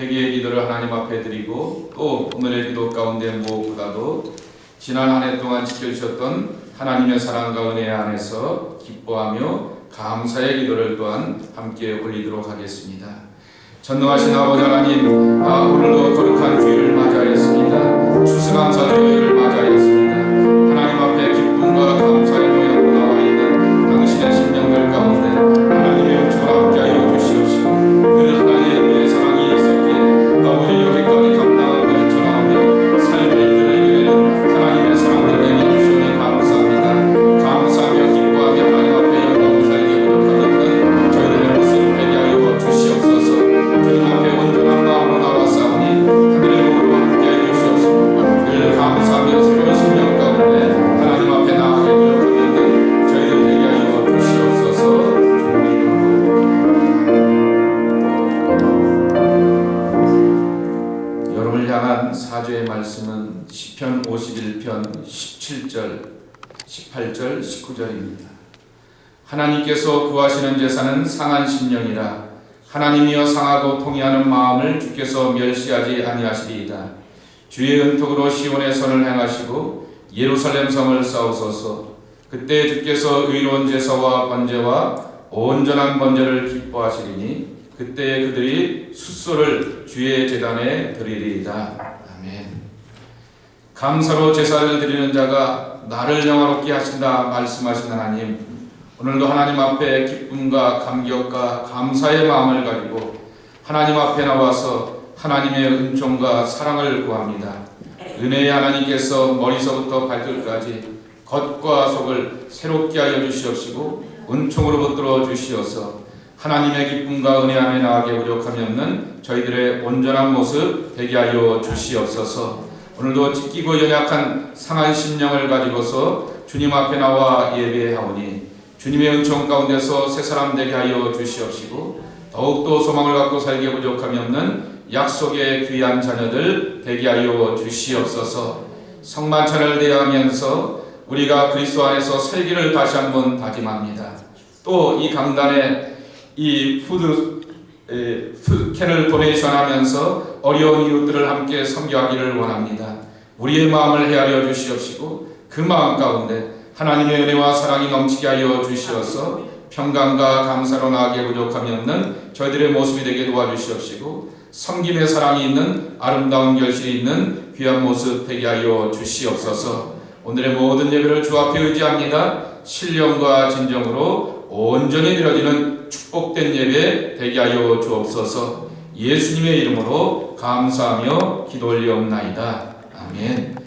회개의 기도를 하나님 앞에 드리고 또 오늘의 기도 가운데 무엇보다도 지난 한 해 동안 지켜주셨던 하나님의 사랑과 은혜 안에서 기뻐하며 감사의 기도를 또한 함께 올리도록 하겠습니다. 전능하신 아버지 하나님, 아, 오늘도 거룩한 주 말씀은 시편 51편 17절, 18절, 19절입니다. 하나님께서 구하시는 제사는 상한 심령이라 하나님이여 상하고 통이하는 마음을 주께서 멸시하지 아니하시리이다. 주의 은톡으로 시온의 선을 행하시고 예루살렘 성을 쌓으소서. 그때 주께서 의로운 제사와 번제와 온전한 번제를 기뻐하시리니 그때 그들이 숫소를 주의 제단에 드리리이다. 아멘. 감사로 제사를 드리는 자가 나를 영화롭게 하신다 말씀하신 하나님. 오늘도 하나님 앞에 기쁨과 감격과 감사의 마음을 가지고 하나님 앞에 나와서 하나님의 은총과 사랑을 구합니다. 은혜의 하나님께서 머리서부터 발끝까지 겉과 속을 새롭게 하여 주시옵시고 은총으로 붙들어 주시어서 하나님의 기쁨과 은혜 안에 나가게 무력함이 없는 저희들의 온전한 모습 되게 하여 주시옵소서. 오늘도 찢기고 연약한 상한 심령을 가지고서 주님 앞에 나와 예배하오니 주님의 은총 가운데서 새 사람 되게 하여 주시옵시고 더욱더 소망을 갖고 살기에 부족함이 없는 약속의 귀한 자녀들 되게 하여 주시옵소서 성만찬을 대하면서 우리가 그리스도 안에서 살기를 다시 한번 다짐합니다. 또 이 강단에 이 푸드 캔을 도네이션하면서 어려운 이웃들을 함께 섬겨하기를 원합니다. 우리의 마음을 헤아려 주시옵시고 그 마음 가운데 하나님의 은혜와 사랑이 넘치게 하여 주시어서 평강과 감사로 나아게 부족함이 없는 저희들의 모습이 되게 도와주시옵시고 섬김의 사랑이 있는 아름다운 결실이 있는 귀한 모습 되게 하여 주시옵소서 오늘의 모든 예배를 주 앞에 의지합니다. 신령과 진정으로 온전히 드려지는 축복된 예배 되게 하여 주옵소서 예수님의 이름으로 감사하며 기도 올리옵나이다. 아멘